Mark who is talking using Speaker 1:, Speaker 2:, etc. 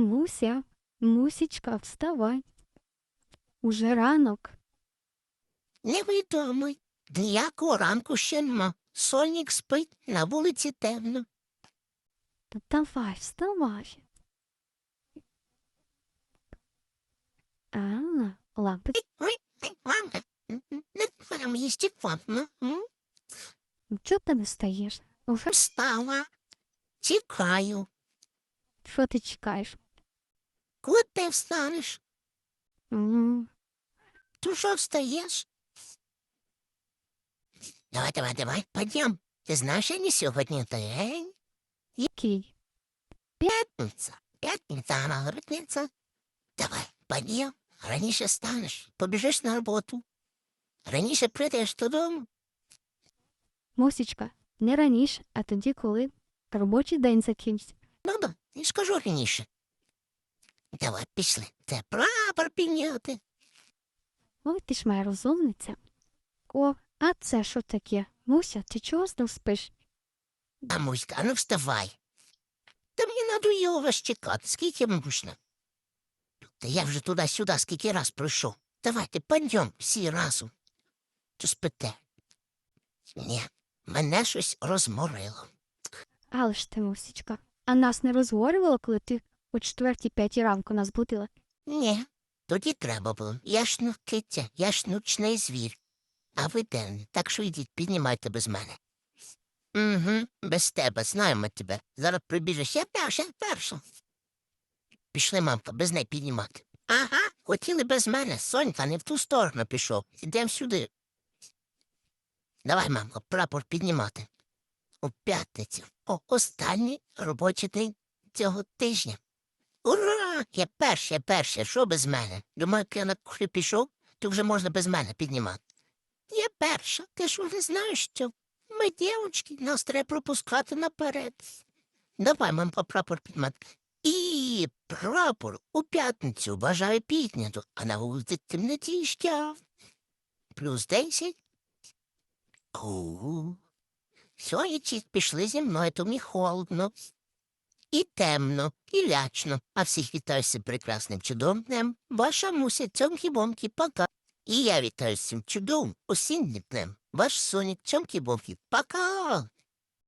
Speaker 1: Муся, мусічка, вставай. Уже ранок.
Speaker 2: Невідомий. Ніякого ранку ще нема. Сонік спить, на вулиці темно.
Speaker 1: Та давай, вставай. А, лампи.
Speaker 2: Не вам їсти фантно.
Speaker 1: Чого ти не стаєш? Уже
Speaker 2: Встала. Чекаю.
Speaker 1: що ти чекаєш?
Speaker 2: Коли ти встанеш, то що встаєш? Давай, давай, давай, пойдем. Ти знаєш, що не сьогодні день?
Speaker 1: Який?
Speaker 2: П'ятниця. П'ятниця, а п'ятниця. Давай, пойдем. Раніше станеш, побіжиш на роботу. Раніше прийдеш додому.
Speaker 1: Мусічка, не раніше, а тоді, коли робочий день закінчиться.
Speaker 2: Ну да, я ж кажу раніше. Давай, пішли. Це прапор підняти.
Speaker 1: Ой, ти ж моя розумниця. О, а це що таке? Муся, ти чого знов спиш?
Speaker 2: А Муська, а ну вставай. Та мені надоїло вас чекати, скільки можна. Та я вже туди-сюди скільки раз пройшов. Давайте, пойдем всі разом. То спите. Ні, мене щось розморило.
Speaker 1: Але ж ти, мусічка, а нас не розговорювало, коли ти о четвертій п'ятій ранку нас будила?
Speaker 2: Ні, тоді треба було. Я ж ну киця, я ж нучний звір. А ви денний, так що йдіть, піднімайте без мене. Угу, без тебе, знаємо тебе. Зараз прибіжиш, я перша, перша. Пішли, мамка, без неї піднімати. Ага, хотіли без мене. Сонька не в ту сторону пішов. Ідем сюди. Давай, мамка, прапор піднімати. У п'ятницю. О, останній робочий день цього тижня. Ура! Я перший, я перший, що без мене? Думаю, як я на кухню пішов, то вже можна без мене піднімати. Я перша, ти ж не знаєш що? Ми дівчатки, нас треба пропускати наперед. Давай, мамка, прапор підмати. І прапор у п'ятницю бажаю підняту, а на вулиці темнотіща. Плюс десять. У. Сьогодні пішли зі мною, то мені холодно. І темно, і лячно, а всіх вітаю з цим прекрасним чудовим днем. Ваша муся цьомкі-бомкі, пока. І я вітаю з цим чудовим осіннім днем. Ваш сонік цьомкі-бомкі, пока.